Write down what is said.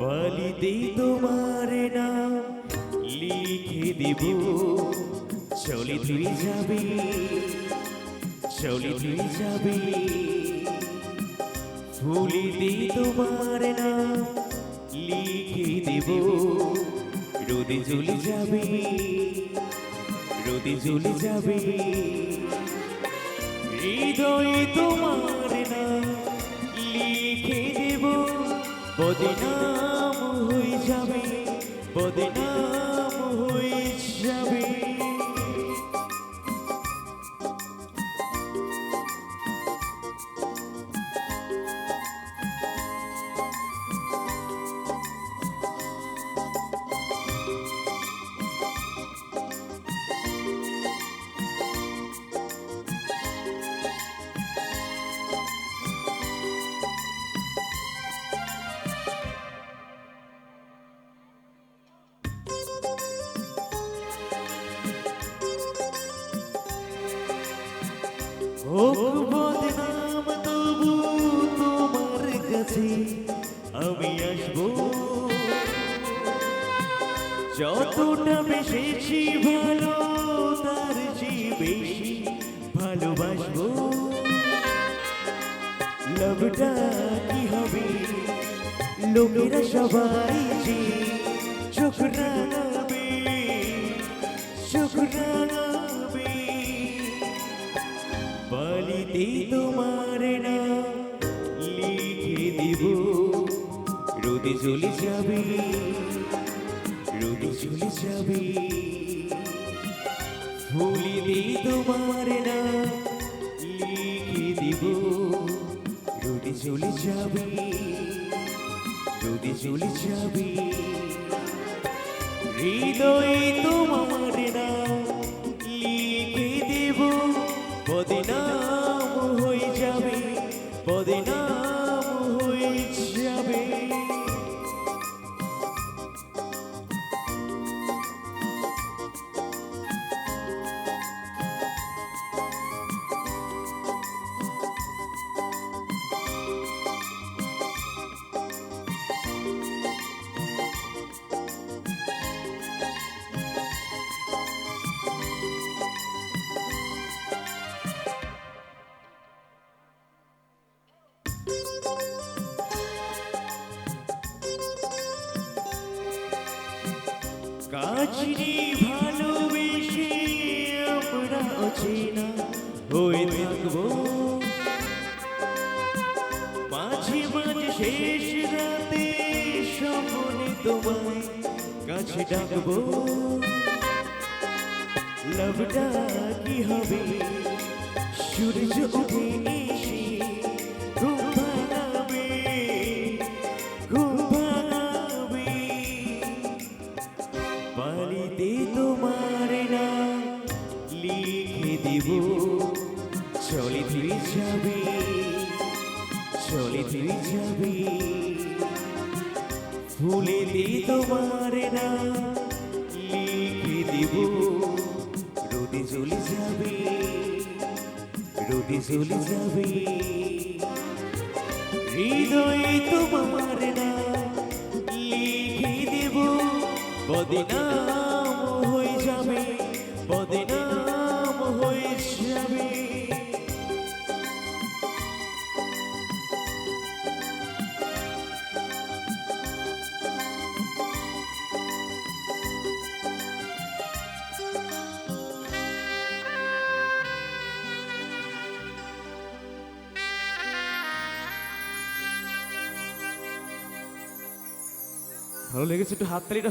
বালিতেই তোমার নাম, লিখে দেব। চলে তুই যাবি, চলে তুই যাবি। ফুলিতেই তোমার নাম, লিখে দেব। রোদে চলে যাবে, রোদে চলে যাবে। হৃদয়ে তোমার নাম, লিখে দেব। যাবে বদনাম লাভটা কি হবে? লোকেরা সবাই যে চোখ রাঙাবে চোখ রাঙাবে। বালিতে তোমার নাম লিখে দিব, রোদে চলে যাবে, রোদে চলে যাবে। ফুলিতে তোমার নাম লিখে দিব রোদে যাবি রোদে যাবি যাবে হৃদয়ে তোমার নাম কাজনি ভালোবেসে আমরা অচেনা হয়ে থাকব। মাঝে মাঝে শেষ রাতে স্বপ্নে তোমায় কাছে ডাকবো। লাভটা কি হবে? সূর্য উঠে দেব চলে তুই যাবে চলে তুই যাবে ফুলেতে তোমার নাম লিখে দেব। রোদে চলে যাবে, রোদে চলে যাবে। হৃদয়ে তোমার নাম লিখে দেব। বদনাম হয়ে যাবে, বদনাম ভালো লেগেছে একটু হাততালিটা